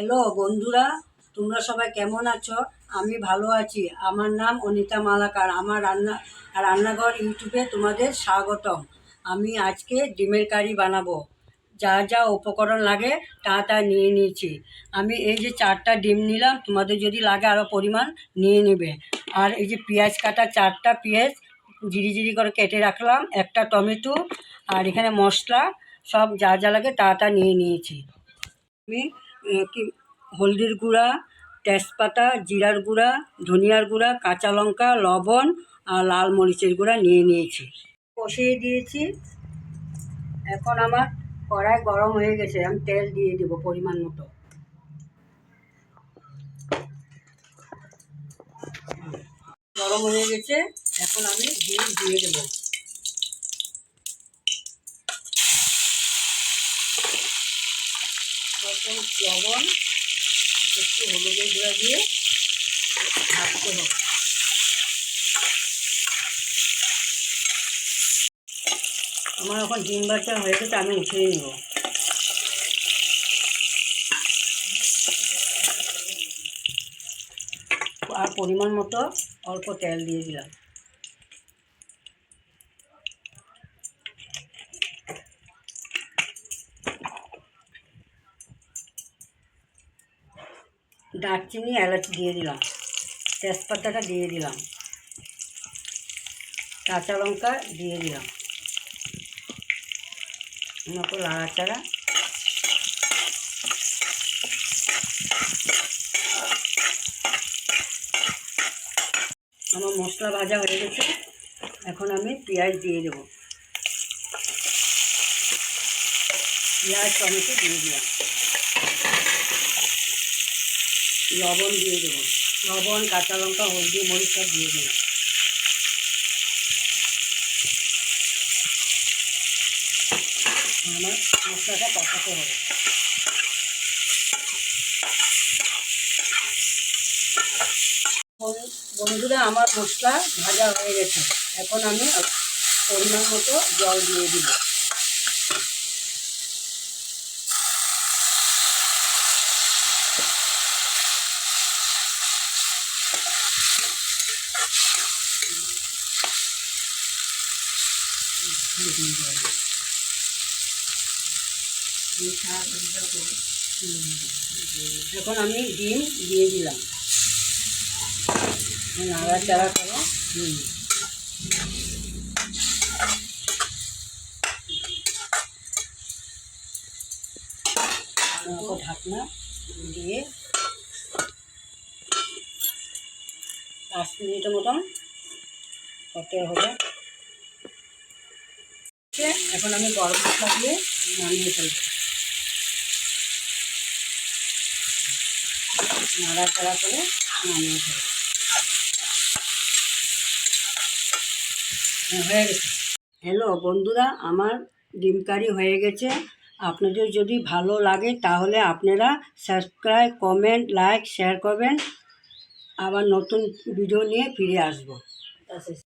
Hello, বন্ধুরা, তোমরা সবাই কেমন আছো? আমি ভালো আছি। আমার নাম অনিতা মালাকার। আমার রান্না, রান্নাঘর ইউটিউবে তোমাদের স্বাগতম। আমি আজকে ডিমের কারি বানাবো। যা যা উপকরণ লাগে, তা তা নিয়ে নিয়েছি। আমি এই যে চারটা ডিম নিলাম, তোমাদের যদি লাগে আরও পরিমাণ নিয়ে নেবে। আর এই যে পেঁয়াজ কাটা চারটা পেঁয়াজ, জিরি জিরি করে কেটে রাখলাম, একটা টমেটো আর এখানে মশলা, সব যা যা লাগে তা তা নিয়ে নিয়েছি। আমি কি, হলদির গুঁড়া, তেজপাতা, জিরার গুঁড়া, ধনিয়ার গুঁড়া, কাঁচা লঙ্কা, লবণ আর লাল মরিচের গুঁড়া নিয়ে নিয়েছি। কষিয়ে দিয়েছি। এখন আমার কড়াই গরম হয়ে গেছে, আমি তেল দিয়ে দেবো পরিমাণ মতো। গরম হয়ে গেছে, এখন আমি ডিম দিয়ে দেবো। এখন লবণ, একটু হলুদের গুঁড়া দিয়ে ভাজতে হবে। আমার এখন ডিম বাচ্চা হয়ে গেছে, আমি উঠিয়ে নেব। আর পরিমাণ মতো অল্প তেল দিয়ে দিলাম। দারচিনি, এলাচ দিয়ে দিলাম। তেজপাতাটা দিয়ে দিলাম। কাঁচা লঙ্কা দিয়ে দিলাম। মতো লাড়াচাড়া আমার মশলা ভাজা হয়ে গেছে। এখন আমি পেঁয়াজ দিয়ে দেবো। পেঁয়াজ, টমেটো দিয়ে দিলাম। লবণ দিয়ে দেবো। লবণ, কাঁচা লঙ্কা, হলদি, মরিচ সব দিয়ে দেবো। আমার মশলাটা কষাতে হবে। বন্ধুরা, আমার মশলা ভাজা হয়ে গেছে। এখন আমি পরিমাণ মতো জল দিয়ে দিব। এখন আমি ডিম দিয়ে দিলাম। নাড়াচাড়া করো। হুম। ঢাকনা দিয়ে পাঁচ মিনিটের মতন হতে হবে। এখন আমি গরম মশলা দিয়ে নামিয়ে ফেলব। নাড়াচাড়া করে নামিয়ে ফেলব। হ্যাঁ, হয়ে হ্যালো বন্ধুরা আমার ডিম কারি হয়ে গেছে। আপনাদের যদি ভালো লাগে তাহলে আপনারা সাবস্ক্রাইব কমেন্ট লাইক শেয়ার করবেন। আবার নতুন ভিডিও নিয়ে ফিরে আসব।